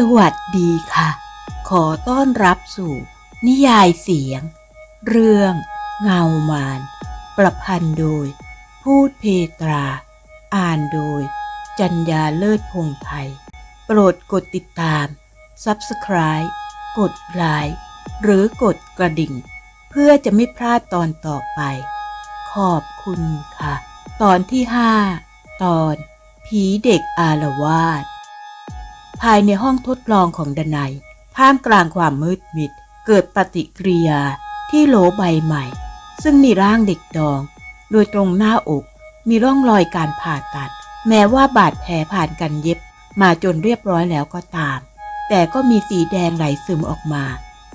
สวัสดีค่ะ ขอต้อนรับสู่ นิยายเสียง เรื่อง เงามาน ประพันธ์โดย พูดเพตรา อ่านโดย จัญญาเลิศพงไทย โปรดกดติดตาม Subscribe กดไลค์หรือกดกระดิ่ง เพื่อจะไม่พลาดตอนต่อไป ขอบคุณค่ะ ตอนที่ 5 ตอน ผีเด็กอารวาส ภายในห้องทดลองของดนัยท่ามกลางความมืดมิด เกิดปฏิกิริยาที่โหลใบใหม่ ซึ่งมีร่างเด็กดอง โดยตรงหน้าอก มีร่องรอยการผ่าตัด แม้ว่าบาดแผลผ่านกันเย็บ มาจนเรียบร้อยแล้วก็ตาม แต่ก็มีสีแดงไหลซึมออกมา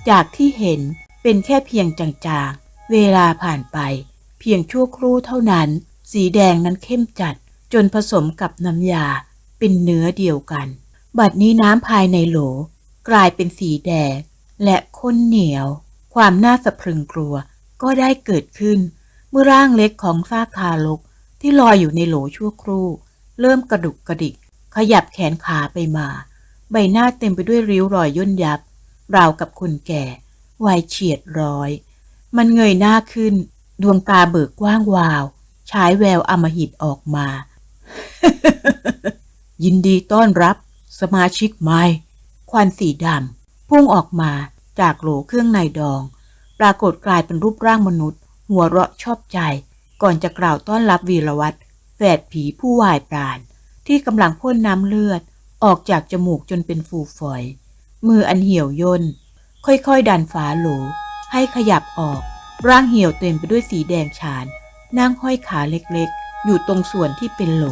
จากที่เห็นเป็นแค่เพียงจางๆ เวลาผ่านไป เพียงชั่วครู่เท่านั้น สีแดงนั้นเข้มจัด จนผสมกับน้ำยา เป็นเนื้อเดียวกัน บัดนี้น้ำภายในโหล กลายเป็นสีแดง และข้นเหนียว ความน่าสะพรึงกลัวก็ได้เกิดขึ้น เมื่อร่างเล็กของซากทารกที่ลอยอยู่ในโหลชั่วครู่ เริ่มกระดุกกระดิก ขยับแขนขาไปมา ใบหน้าเต็มไปด้วยริ้วรอยย่นยับ ราวกับคนแก่วัยเฉียดร้อย มันเงยหน้าขึ้น ดวงตาเบิกกว้างวาวฉายแววอำมหิตออกมา ยินดีต้อนรับ สมาชิกใหม่ ควันสีดำพุ่งออกมาจากโหลเครื่องในดอง ปรากฏกลายเป็นรูปร่างมนุษย์ หัวเราะชอบใจ ก่อนจะกล่าวต้อนรับวีรวัตรแฝดผีผู้วายปราณที่กำลังพ่นน้ำเลือดออกจากจมูกจนเป็นฟูฝอย มืออันเหี่ยวย่น ค่อยๆ ดันฝาโหล ให้ขยับออก ร่างเหี่ยวเต็มไปด้วยสีแดงฉาน นั่งห้อยขาเล็กๆ อยู่ตรงส่วนที่เป็นโหล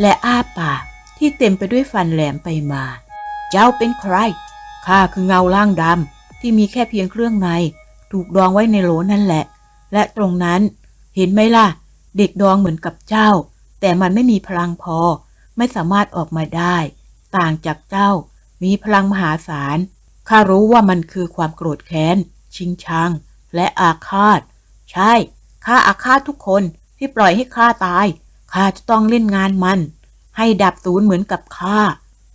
และอ้าปาก ที่เต็มไปด้วยฟันแหลมไปมา เจ้าเป็นใคร ข้าคือเงาล่างดำที่มีแค่เพียงเครื่องใน ถูกดองไว้ในโหลนั่นแหละ และตรงนั้น เห็นไหมล่ะ เด็กดองเหมือนกับเจ้า แต่มันไม่มีพลังพอ ไม่สามารถออกมาได้ ต่างจากเจ้า มีพลังมหาศาล ข้ารู้ว่ามันคือความโกรธแค้น ชิงชัง และอาฆาต ใช่ ข้าอาฆาตทุกคนที่ปล่อยให้ข้าตาย ข้าจะต้องเล่นงานมัน ให้ดับศูนย์เหมือนกับข้า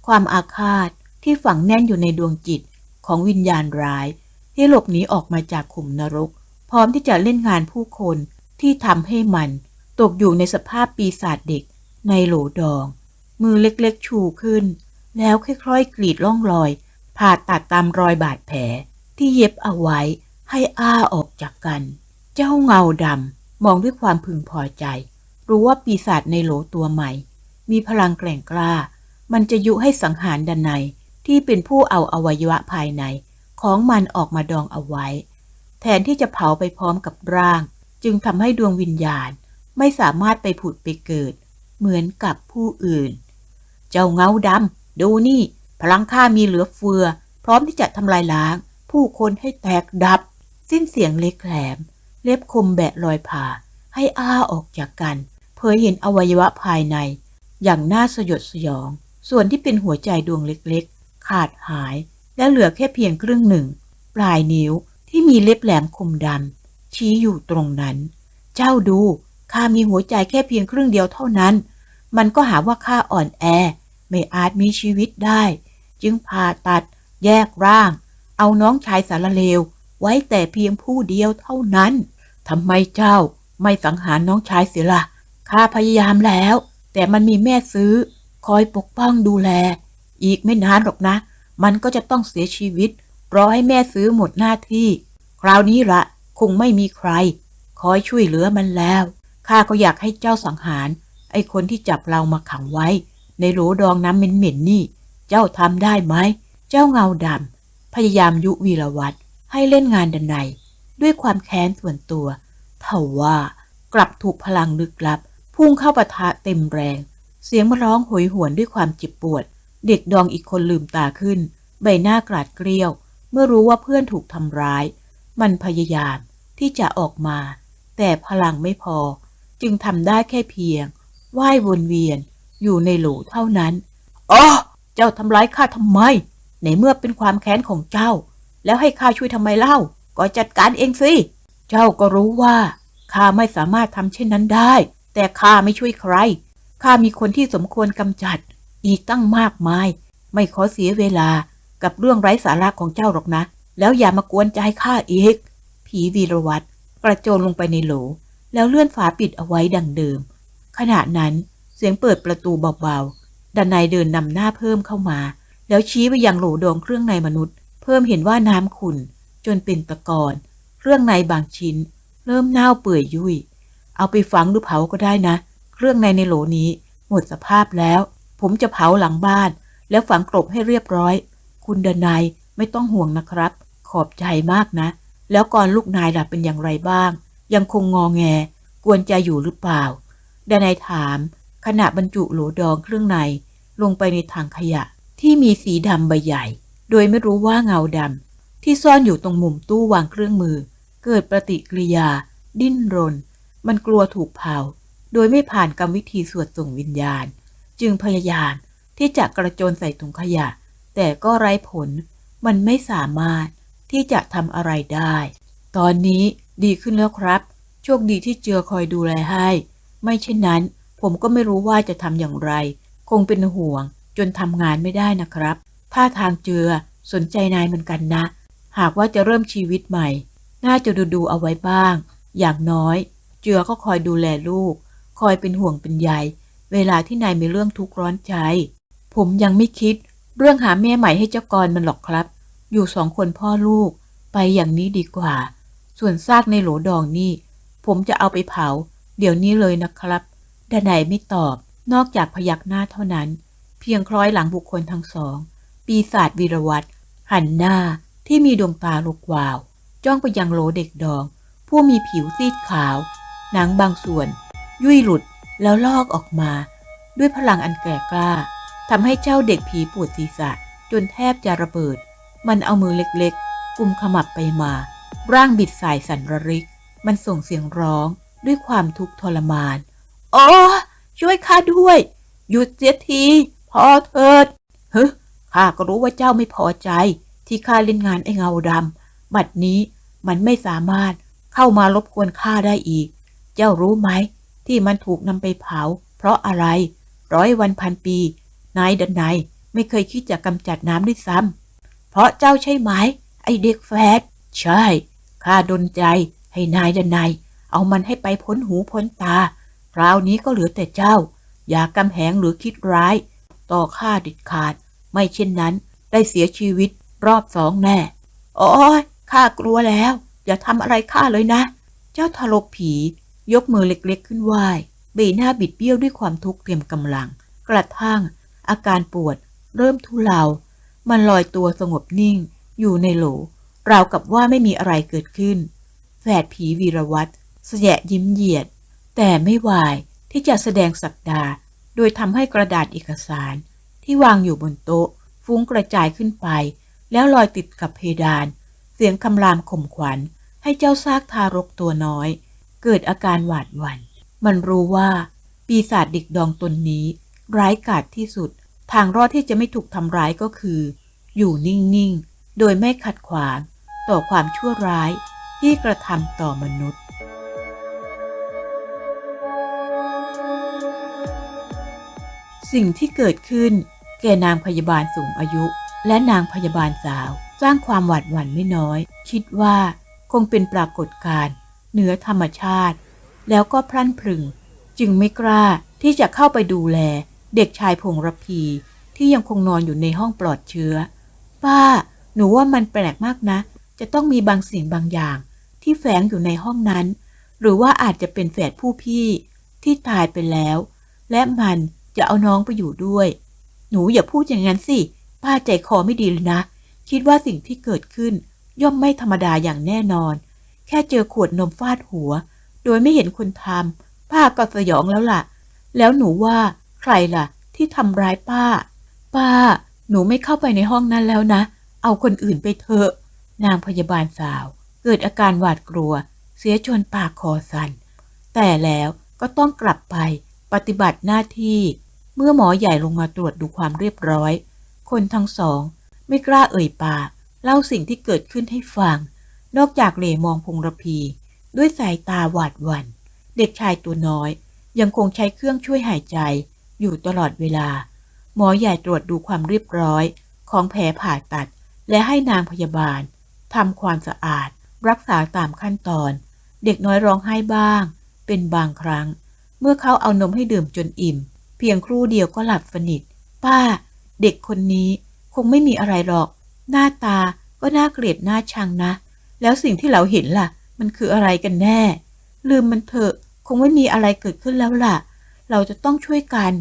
ความอาฆาตที่ฝังแน่นอยู่ในดวงจิตของวิญญาณร้าย ที่หลบหนีออกมาจากขุมนรก พร้อมที่จะเล่นงานผู้คนที่ทำให้มัน ตกอยู่ในสภาพปีศาจเด็ก ในโหลดอง มือเล็กๆชูขึ้น แล้วค่อยๆกรีดร่องรอย ผ่าตัดตามรอยบาดแผล ที่เย็บเอาไว้ให้อ้าออกจากกัน เจ้าเงาดำมองด้วยความพึงพอใจ รู้ว่าปีศาจในโหลตัวใหม่ มีพลังแกร่งกล้า มันจะยุให้สังหารดันในที่เป็นผู้เอาอวัยวะภายใน ของมันออกมาดองเอาไว้ แทนที่จะเผาไปพร้อมกับร่าง จึงทำให้ดวงวิญญาณไม่สามารถไปผุดไปเกิด เหมือนกับผู้อื่น เจ้าเงาดำดูนี่ พลังข้ามีเหลือเฟือ พร้อมที่จะทำลายล้าง ผู้คนให้แตกดับ สิ้นเสียงเล็กแหลม เล็บคมแบะลอยผ่า ให้อ้าออกจากกัน เผยเห็นอวัยวะภายใน อย่างน่าสยดสยอง ส่วนที่เป็นหัวใจดวงเล็กๆ ขาดหาย และเหลือแค่เพียงครึ่งหนึ่ง ปลายนิ้วที่มีเล็บแหลมคมดำชี้อยู่ตรงนั้น เจ้าดูข้ามีหัวใจแค่เพียงครึ่งเดียวเท่านั้น มันก็หาว่าข้าอ่อนแอ ไม่อาจมีชีวิตได้ จึงผ่าตัด แยกร่าง เอาน้องชายสารเลว ไว้แต่เพียงผู้เดียวเท่านั้นทำไมเจ้าไม่สังหารน้องชายเสียละ่ะข้าพยายามแล้ว แต่มันมีแม่ซื้อ คอยปกป้องดูแล อีกไม่นานหรอกนะ มันก็จะต้องเสียชีวิต รอให้แม่ซื้อหมดหน้าที่ คราวนี้ละคงไม่มีใคร คอยช่วยเหลือมันแล้วข้าก็อยากให้เจ้าสังหาร ไอ้คนที่จับเรามาขังไว้ ในโหลดองน้ำเหม็นๆนี่ เจ้าทำได้ไหม เจ้าเงาดำพยายามยุวีรวัตรให้เล่นงานดันในด้วยความแค้นส่วนตัวเท่าว่ากลับถูกพลังลึกลับ พุ่งเข้าปะทะเต็มแรง เสียงมาร้องโหยหวนด้วยความเจ็บปวด เด็กดองอีกคนลืมตาขึ้น ใบหน้ากราดเกลียว เมื่อรู้ว่าเพื่อนถูกทำร้าย มันพยายามที่จะออกมา แต่พลังไม่พอ จึงทำได้แค่เพียงว่ายวนเวียน อยู่ในหลเท่านั้นอ๋อเจ้าทำร้ายข้าทำไม ในเมื่อเป็นความแค้นของเจ้า แล้วให้ข้าช่วยทำไมเล่า ก็จัดการเองสิ เจ้าก็รู้ว่าข้าไม่สามารถทำเช่นนั้นได้ แต่ข้าไม่ช่วยใคร ข้ามีคนที่สมควรกำจัด อีกตั้งมากมาย ไม่ขอเสียเวลากับเรื่องไร้สาระของเจ้าหรอกนะ แล้วอย่ามากวนใจข้าอีก ผีวีรวัตรกระโจนลงไปในโหล แล้วเลื่อนฝาปิดเอาไว้ดังเดิม ขณะนั้นเสียงเปิดประตูเบาๆดันนายเดินนำหน้าเพิ่มเข้ามา แล้วชี้ไปยังโหลดองเครื่องในมนุษย์ เพิ่มเห็นว่าน้ำขุ่นจนเป็นตะกอนเครื่องในบางชิ้น เริ่มเน่าเปื่อยยุ่ย เอาไปฝังหรือเผาก็ได้นะ เครื่องในในโหลนี้ หมดสภาพแล้ว ผมจะเผาหลังบ้าน แล้วฝังกลบให้เรียบร้อย คุณดนายไม่ต้องห่วงนะครับ ขอบใจมากนะ แล้วก่อนลูกนายล่ะเป็นอย่างไรบ้าง ยังคงงอแง กวนใจอยู่หรือเปล่าดนายถาม ขณะบรรจุโหลดองเครื่องในลงไปในถังขยะ ที่มีสีดำใบใหญ่ โดยไม่รู้ว่าเงาดำที่ซ่อนอยู่ตรงมุมตู้วางเครื่องมือ เกิดปฏิกิริยา ดิ้นรน มันกลัวถูกเผา โดยไม่ผ่านกรรมวิธีสวดส่งวิญญาณ จึงพยายามที่จะกระโจนใส่ถุงขยะ แต่ก็ไร้ผล มันไม่สามารถที่จะทำอะไรได้ ตอนนี้ดีขึ้นแล้วครับ โชคดีที่เจือคอยดูแลให้ ไม่เช่นนั้น ผมก็ไม่รู้ว่าจะทำอย่างไร คงเป็นห่วง จนทำงานไม่ได้นะครับ ถ้าทางเจือสนใจนายเหมือนกันนะ หากว่าจะเริ่มชีวิตใหม่ น่าจะดูดูเอาไว้บ้าง อย่างน้อย เจือก็คอยดูแลลูก คอยเป็นห่วงเป็นใยเวลาที่นายมีเรื่องทุกข์ร้อนใจ ผมยังไม่คิด เรื่องหาแม่ใหม่ให้เจ้ากรมันหรอกครับ อยู่สองคนพ่อลูก ไปอย่างนี้ดีกว่า ส่วนซากในโหลดองนี่ ผมจะเอาไปเผา เดี๋ยวนี้เลยนะครับดานายไม่ตอบ นอกจากพยักหน้าเท่านั้น เพียงคล้อยหลังบุคคลทั้งสอง ปีศาจวีรวัตรหันหน้าที่มีดวงตาลุกวาว จ้องไปยังโหลเด็กดอง ผู้มีผิวซีดขาว หนังบางส่วน ยุ่ยหลุดแล้วลอกออกมา ด้วยพลังอันแก่กล้าทำให้เจ้าเด็กผีปวดศีรษะ จนแทบจะระเบิด มันเอามือเล็กๆ กุมขมับไปมา ร่างบิดสายสันระริก มันส่งเสียงร้องด้วยความทุกข์ทรมาน โอ้ช่วยข้าด้วย หยุดเสียที พอเถิดเฮ้ข้าก็รู้ว่าเจ้าไม่พอใจ ที่ข้าเล่นงานไอ้เงาดำบัดนี้มันไม่สามารถเข้ามารบกวนข้าได้อีก เจ้ารู้ไหม ที่มันถูกนำไปเผา เพราะอะไร ร้อยวันพันปี นายดันไนยไม่เคยคิดจะกำจัดน้ำด้วยซ้ำเพราะเจ้าใช่ไหม ไอเด็กแฟดใช่ข้าดนใจ ให้นายดันไนยเอามันให้ไปพ้นหูพ้นตา คราวนี้ก็เหลือแต่เจ้า อย่ากำแหงหรือคิดร้าย ต่อข้าเด็ดขาด ไม่เช่นนั้น ได้เสียชีวิตรอบสองแน่โอ้ยข้ากลัวแล้ว อย่าทำอะไรข้าเลยนะ เจ้าทารกผี ยกมือเล็กๆขึ้นไหวใบหน้าบิดเบี้ยวด้วยความทุกข์เตรียมกำลัง กระทั่ง อาการปวด เริ่มทุเลา มันลอยตัวสงบนิ่ง อยู่ในโหล ราวกับว่าไม่มีอะไรเกิดขึ้น แฝดผีวีรวัตรแสยะยิ้มเหยียด แต่ไม่วายที่จะแสดงสักดาโดยทำให้กระดาษเอกสาร ที่วางอยู่บนโต๊ะ ฟุ้งกระจายขึ้นไป แล้วลอยติดกับเพดาน เสียงคำรามข่มขวัญ ให้เจ้าซากทารกตัวน้อย เกิดอาการหวาดหวัน่น มันรู้ว่าปีศาจดิกดองตนนี้ ร้ายกาจที่สุด ทางรอดที่จะไม่ถูกทำร้ายก็คือ อยู่นิ่ง ๆ โดยไม่ขัดขวาง ต่อความชั่วร้ายที่กระทำต่อมนุษย์ สิ่งที่เกิดขึ้น แก่นางพยาบาลสูงอายุ และนางพยาบาลสาว สร้างความหวาดหวั่นไม่น้อย คิดว่าคงเป็นปรากฏการณ์ เหนือธรรมชาติ แล้วก็พลันพรึง จึงไม่กล้าที่จะเข้าไปดูแล เด็กชายพงรพีที่ยังคงนอนอยู่ในห้องปลอดเชื้อ ป้า หนูว่ามันแปลกมากนะ จะต้องมีบางสิ่งบางอย่าง ที่แฝงอยู่ในห้องนั้น หรือว่าอาจจะเป็นแฝดผู้พี่ที่ตายไปแล้ว และมันจะเอาน้องไปอยู่ด้วย หนูอย่าพูดอย่างนั้นสิ ป้าใจคอไม่ดีเลยนะ คิดว่าสิ่งที่เกิดขึ้น ย่อมไม่ธรรมดาอย่างแน่นอน แค่เจอขวดนมฟาดหัว โดยไม่เห็นคนทำป้าก็สยองแล้วล่ะ แล้วหนูว่าใครล่ะ ที่ทำร้ายป้า ป้า หนูไม่เข้าไปในห้องนั้นแล้วนะ เอาคนอื่นไปเถอะ นางพยาบาลสาว เกิดอาการหวาดกลัว เสียจนปากคอสัน่น แต่แล้วก็ต้องกลับไปปฏิบัติหน้าที่ เมื่อหมอใหญ่ลงมาตรวจดูความเรียบร้อย คนทั้งสอง ไม่กล้าเอ่ยปากเล่าสิ่งที่เกิดขึ้นให้ฟัง นอกจากเหลมองพงระพี ด้วยสายตาหวาดหวัน่น เด็กชายตัวน้อย ยังคงใช้เครื่องช่วยหายใจ อยู่ตลอดเวลา หมอใหญ่ตรวจดูความเรียบร้อย ของแผลผ่าตัด และให้นางพยาบาลทำความสะอาด รักษาตามขั้นตอน เด็กน้อยร้องไห้บ้าง เป็นบางครั้ง เมื่อเขาเอานมให้ดื่มจนอิ่ม เพียงครู่เดียวก็หลับสนิท ป้า เด็กคนนี้คงไม่มีอะไรหรอก หน้าตาก็น่าเกลียดน่าชังนะ แล้วสิ่งที่เราเห็นล่ะ มันคืออะไรกันแน่ ลืมมันเถอะ คงไม่มีอะไรเกิดขึ้นแล้วล่ะ เราจะต้องช่วยกัน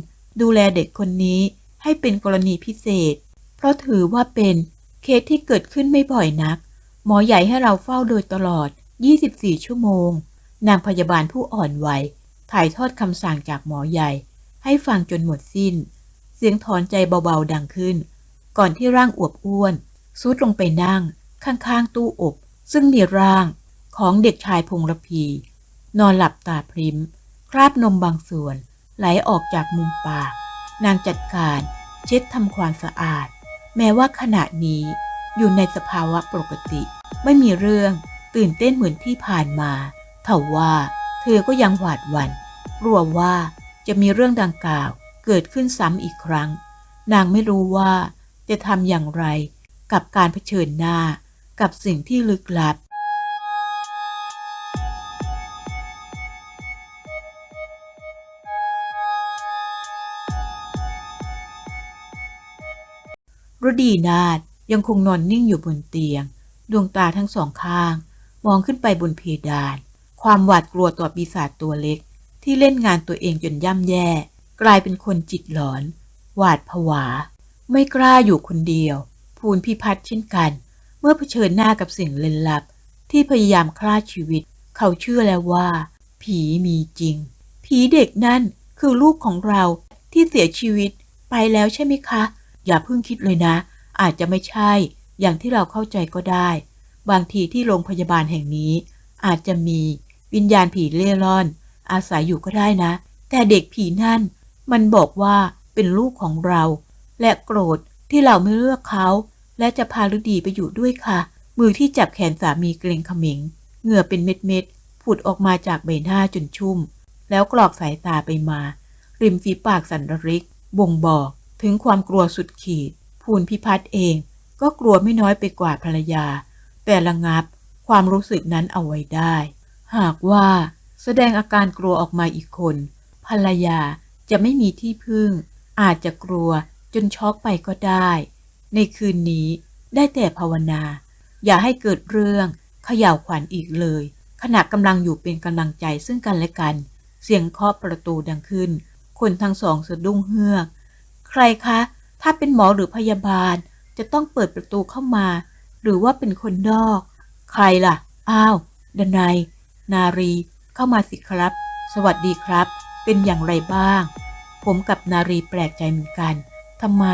ดูแลเด็กคนนี้ให้เป็นกรณีพิเศษ เพราะถือว่าเป็นเคสที่เกิดขึ้นไม่บ่อยนัก หมอใหญ่ให้เราเฝ้าโดยตลอด 24 ชั่วโมง นางพยาบาลผู้อ่อนวัย ถ่ายทอดคำสั่งจากหมอใหญ่ ให้ฟังจนหมดสิ้น เสียงถอนใจเบาๆดังขึ้น ก่อนที่ร่างอวบอ้วนซุดลงไปนั่ง ข้างๆ ตู้อบ ซึ่งมีร่างของเด็กชายพงระพี นอนหลับตาพริมคราบนมบางส่วน ไหลออกจากมุมปาก นางจัดการเช็ดทำความสะอาด แม้ว่าขณะนี้อยู่ในสภาวะปกติ ไม่มีเรื่องตื่นเต้นเหมือนที่ผ่านมาเท่าว่า เธอก็ยังหวาดหวัน่นกลัวว่าจะมีเรื่องดังกล่าวเกิดขึ้นซ้ำอีกครั้ง นางไม่รู้ว่าจะทำอย่างไรกับการเผชิญหน้า กับสิ่งที่ลึกลับ รดีนาฏยังคงนอนนิ่งอยู่บนเตียง ดวงตาทั้งสองข้าง มองขึ้นไปบนเพดาน ความหวาดกลัวต่อปีศาจตัวเล็ก ที่เล่นงานตัวเองจนย่ำแย่ กลายเป็นคนจิตหลอน หวาดผวา ไม่กล้าอยู่คนเดียวภูนพิพัฒน์เช่นกัน มื่อเผชิญหน้ากับสิ่งเล่นลับ ที่พยายามฆ่าชีวิต เขาเชื่อแล้วว่า ผีมีจริง ผีเด็กนั่นคือลูกของเราที่เสียชีวิตไปแล้วใช่ไหมคะ อย่าเพิ่งคิดเลยนะ อาจจะไม่ใช่ อย่างที่เราเข้าใจก็ได้ บางทีที่โรงพยาบาลแห่งนี้ อาจจะมีวิญญาณผีเล่ร่อน อาศัยอยู่ก็ได้นะ แต่เด็กผีนั่น มันบอกว่าเป็นลูกของเรา และโกรธที่เราไม่เลือกเขา และจะพาฤดีไปอยู่ด้วยค่ะ มือที่จับแขนสามีเกรงขมิง เหงื่อเป็นเม็ดๆผุดออกมาจากใบหน้าจนชุ่ม แล้วกรอกสายตาไปมา ริมฝีปากสันริก บ่งบอกถึงความกลัวสุดขีด ภูนพิพัฒน์เอง ก็กลัวไม่น้อยไปกว่าภรรยา แต่ระงับความรู้สึกนั้นเอาไว้ได้ หากว่าแสดงอาการกลัวออกมาอีกคน ภรรยาจะไม่มีที่พึ่ง อาจจะกลัวจนช็อกไปก็ได้ ในคืนนี้ได้แต่ภาวนา อย่าให้เกิดเรื่องเขย่าวขวัญอีกเลย ขณะกำลังอยู่เป็นกำลังใจซึ่งกันและกัน เสียงเคาะประตูดังขึ้น คนทั้งสองสะดุ้งเฮือก ใครคะ ถ้าเป็นหมอหรือพยาบาล จะต้องเปิดประตูเข้ามา หรือว่าเป็นคนนอก ใครล่ะ อ้าวดนายนารีเข้ามาสิครับ สวัสดีครับ เป็นอย่างไรบ้าง ผมกับนารีแปลกใจเหมือนกันทำไม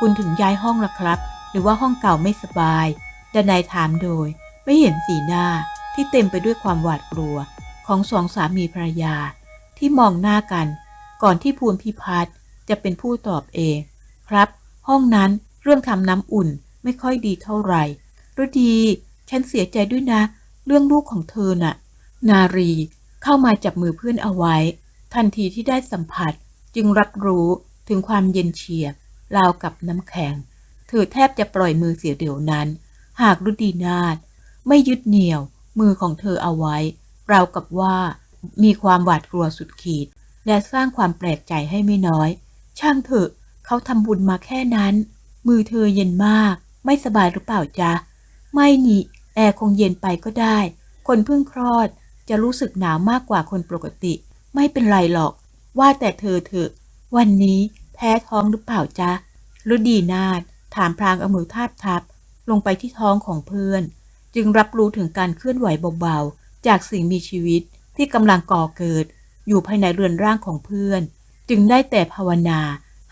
คุณถึงย้ายห้องล่ะครับ หรือว่าห้องเก่าไม่สบายดนายถามโดย ไม่เห็นสีหน้าที่เต็มไปด้วยความหวาดกลัว ของสองสามีภรรยา ที่มองหน้ากัน ก่อนที่ภูนพิพัฒน์จะเป็นผู้ตอบเอง ครับ ห้องนั้นเรื่องทำน้ำอุ่นไม่ค่อยดีเท่าไหร่รดี ฉันเสียใจด้วยนะ เรื่องลูกของเธอน่ะ นารีเข้ามาจับมือเพื่อนเอาไว้ ทันทีที่ได้สัมผัสจึงรับรู้ถึงความเย็นเฉียบ ราวกับน้ำแข็ง เธอแทบจะปล่อยมือเสียเดี๋ยวนั้น หากรุดีนาฏไม่ยึดเหนี่ยวมือของเธอเอาไว้ ราวกับว่ามีความหวาดกลัวสุดขีด และสร้างความแปลกใจให้ไม่น้อย ช่างเถอะเขาทำบุญมาแค่นั้น มือเธอเย็นมาก ไม่สบายหรือเปล่าจ๊ะ ไม่นี่แอร์คงเย็นไปก็ได้ คนเพิ่งคลอดจะรู้สึกหนาวมากกว่าคนปกติ ไม่เป็นไรหรอก ว่าแต่เธอเถอะ วันนี้ แพ้ท้องหรือเปล่าจ๊ะฤดีนาฏถามพลางเอามือทาบทับ ลงไปที่ท้องของเพื่อน จึงรับรู้ถึงการเคลื่อนไหวเบาๆ จากสิ่งมีชีวิตที่กำลังก่อเกิด อยู่ภายในเรือนร่างของเพื่อน จึงได้แต่ภาวนา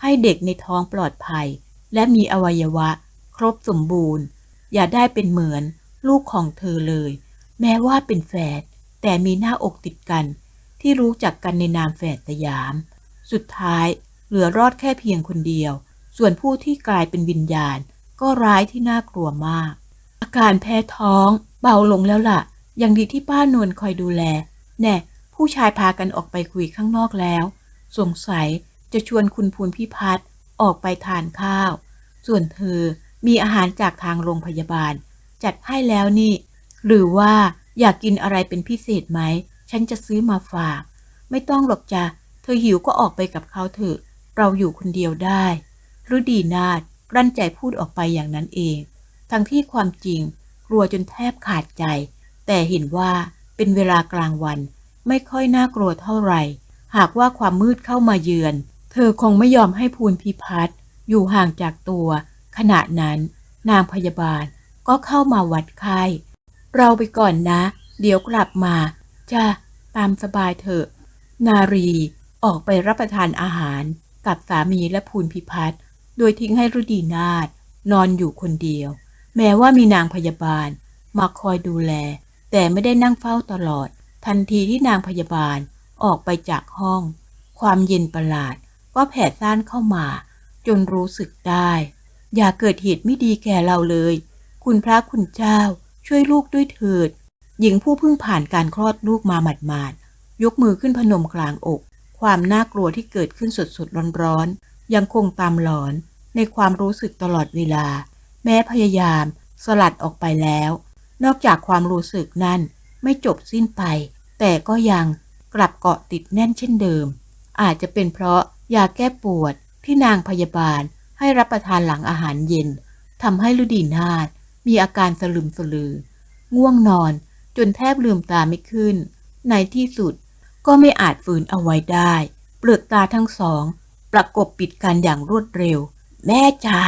ให้เด็กในท้องปลอดภัย และมีอวัยวะ ครบสมบูรณ์ อย่าได้เป็นเหมือน ลูกของเธอเลย แม้ว่าเป็นแฝดแต่มีหน้าอกติดกัน ที่รู้จักกันในนามแฝดสยาม สุดท้าย เหลือรอดแค่เพียงคนเดียว ส่วนผู้ที่กลายเป็นวิญญาณ ก็ร้ายที่น่ากลัวมาก อาการแพ้ท้อง เบาลงแล้วล่ะ ยังดีที่ป้านวลคอยดูแล แน่ ผู้ชายพากันออกไปคุยข้างนอกแล้ว สงสัยจะชวนคุณภูนพิพัฒน์ออกไปทานข้าว ส่วนเธอมีอาหารจากทางโรงพยาบาล จัดให้แล้วนี่ หรือว่าอยากกินอะไรเป็นพิเศษไหม ฉันจะซื้อมาฝาก ไม่ต้องหรอกจ้ะเธอหิวก็ออกไปกับเขาเถอะ เราอยู่คนเดียวได้ฤดีนาถกลั้นใจพูดออกไปอย่างนั้นเอง ทั้งที่ความจริงกลัวจนแทบขาดใจ แต่เห็นว่าเป็นเวลากลางวัน ไม่ค่อยน่ากลัวเท่าไหร่ หากว่าความมืดเข้ามาเยือน เธอคงไม่ยอมให้ภูนพิพัฒน์อยู่ห่างจากตัว ขณะนั้น นางพยาบาลก็เข้ามาวัดไข้เราไปก่อนนะ เดี๋ยวกลับมาจ้าตามสบายเถอะ นารีออกไปรับประทานอาหาร กับสามีและภูนพิพัฒน์โดยทิ้งให้รุดีนาถนอนอยู่คนเดียว แม้ว่ามีนางพยาบาลมาคอยดูแล แต่ไม่ได้นั่งเฝ้าตลอด ทันทีที่นางพยาบาลออกไปจากห้อง ความเย็นประหลาดก็แผ่ซ่านเข้ามา จนรู้สึกได้ อย่าเกิดเหตุไม่ดีแก่เราเลย คุณพระคุณเจ้าช่วยลูกด้วยเถิด หญิงผู้เพิ่งผ่านการคลอดลูกมาหมาดๆยกมือขึ้นพนมกลางอก ความน่ากลัวที่เกิดขึ้นสดๆร้อนๆยังคงตามหลอนในความรู้สึกตลอดเวลา แม้พยายามสลัดออกไปแล้ว นอกจากความรู้สึกนั้นไม่จบสิ้นไป แต่ก็ยังกลับเกาะติดแน่นเช่นเดิม อาจจะเป็นเพราะยาแก้ปวดที่นางพยาบาลให้รับประทานหลังอาหารเย็นทำให้ฤดีนาถมีอาการสลึมสลือ ง่วงนอนจนแทบลืมตาไม่ขึ้น ในที่สุด ก็ไม่อาจฝืนเอาไว้ได้ เปลือกตาทั้งสอง ประกบปิดกันอย่างรวดเร็ว แม่จ๋า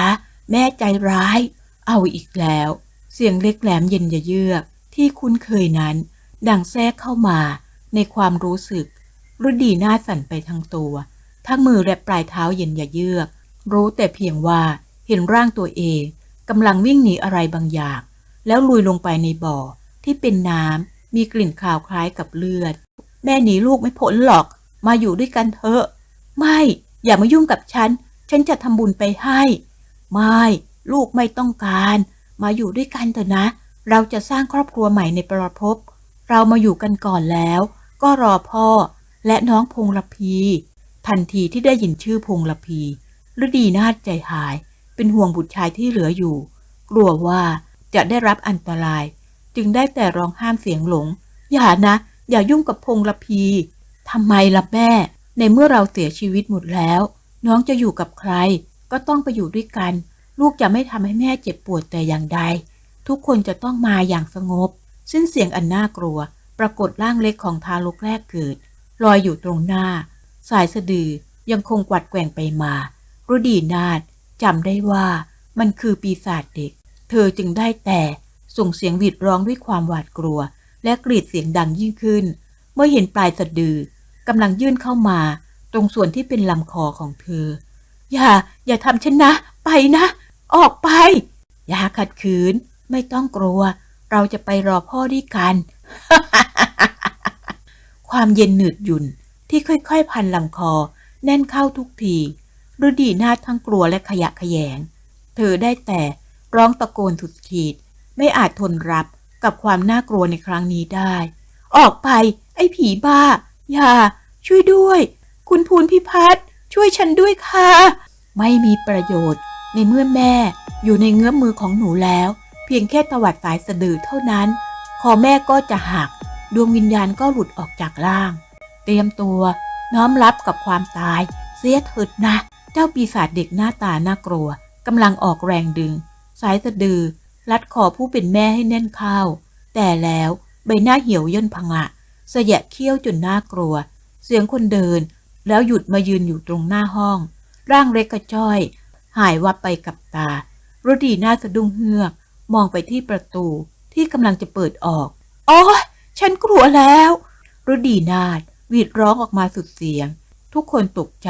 แม่ใจร้าย เอาอีกแล้ว เสียงเล็กแหลมเย็นเยือกที่คุ้นเคยนั้น ดังแทรกเข้ามาในความรู้สึกรุดีหน้าสั่นไปทั้งตัว ทั้งมือและปลายเท้าเย็นเยือก รู้แต่เพียงว่าเห็นร่างตัวเองกำลังวิ่งหนีอะไรบางอย่าง แล้วลุยลงไปในบ่อที่เป็นน้ำมีกลิ่นคาวคล้ายกับเลือด แม่หนีลูกไม่พ้นหรอก มาอยู่ด้วยกันเถอะ ไม่ อย่ามายุ่งกับฉัน ฉันจะทำบุญไปให้ ไม่ ลูกไม่ต้องการ มาอยู่ด้วยกันเถอะนะ เราจะสร้างครอบครัวใหม่ในประภพเรามาอยู่กันก่อนแล้ว ก็รอพ่อ และน้องพงละพี ทันทีที่ได้ยินชื่อพงละพีฤดีนาถใจหาย เป็นห่วงบุตรชายที่เหลืออยู่ กลัวว่าจะได้รับอันตราย จึงได้แต่ร้องห้ามเสียงหลง อย่านะ อย่ายุ่งกับพงละพีทำไมล่ะแม่ ในเมื่อเราเสียชีวิตหมดแล้ว น้องจะอยู่กับใคร ก็ต้องไปอยู่ด้วยกัน ลูกจะไม่ทำให้แม่เจ็บปวดแต่อย่างใด ทุกคนจะต้องมาอย่างสงบ สิ้นเสียงอันน่ากลัว ปรากฏร่างเล็กของทารกแรกเกิด ลอยอยู่ตรงหน้า สายสะดือยังคงกวัดแกว่งไปมา รุดีนาถจำได้ว่ามันคือปีศาจเด็ก เธอจึงได้แต่ส่งเสียงหวีดร้องด้วยความหวาดกลัว และกรีดเสียงดังยิ่งขึ้น เมื่อเห็นปลายสะดือกำลังยื่นเข้ามา ตรงส่วนที่เป็นลำคอของเธอ อย่า อย่าทำฉันนะ ไปนะ ออกไป อย่าขัดขืน ไม่ต้องกลัว เราจะไปรอพ่อด้วยกัน ความเย็นหนืดหยุ่นที่ค่อยๆ พันลำคอ แน่นเข้าทุกทีฤดีนาทั้งกลัวและขยะแขยง เธอได้แต่ร้องตะโกนสุดขีด ไม่อาจทนรับ กับความน่ากลัวในครั้งนี้ได้ ออกไป ไอ้ผีบ้า อย่า ช่วยด้วย คุณภูนพิพัฒน์ช่วยฉันด้วยค่ะ ไม่มีประโยชน์ ในเมื่อแม่อยู่ในเงื้อมมือของหนูแล้ว เพียงแค่ตวัดสายสะดือเท่านั้น คอแม่ก็จะหัก ดวงวิญญาณก็หลุดออกจากร่าง เตรียมตัว น้อมรับกับความตาย เสียเถิดนะ เจ้าปีศาจเด็กหน้าตาน่ากลัวกำลังออกแรงดึง สายสะดือ รัดคอผู้เป็นแม่ให้แน่นเข้า แต่แล้วใบหน้าเหี่ยวย่นผงะเสยะเขี้ยวจนน่ากลัว เสียงคนเดิน แล้วหยุดมายืนอยู่ตรงหน้าห้อง ร่างเล็กกระจ้อย หายวับไปกับตารดีหน้าสะดุ้งเฮือก มองไปที่ประตูที่กำลังจะเปิดออกอ๋อฉันกลัวแล้วรดีนาดหวีดร้องออกมาสุดเสียง ทุกคนตกใจ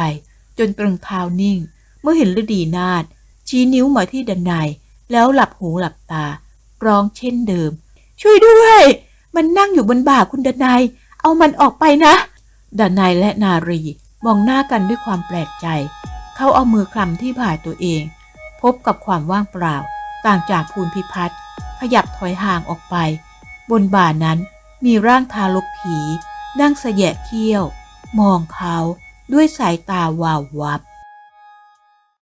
จนตรึงเท้านิ่ง เมื่อเห็นฤดีนาดชี้นิ้วมาที่ดันไน แล้วหลับหูหลับตา ร้องเช่นเดิม ช่วยด้วย มันนั่งอยู่บนบ่าคุณดนไนเอามันออกไปนะ ดนไนและนารีมองหน้ากันด้วยความแปลกใจ เขาเอามือคลำที่บ่าตัวเอง พบกับความว่างเปล่า ต่างจากภูนพิพัฒน์ขยับถอยห่างออกไป บนบ่านั้นมีร่างทารกผี นั่งเสยะเขี้ยว มองเขาด้วยสายตาวาววับ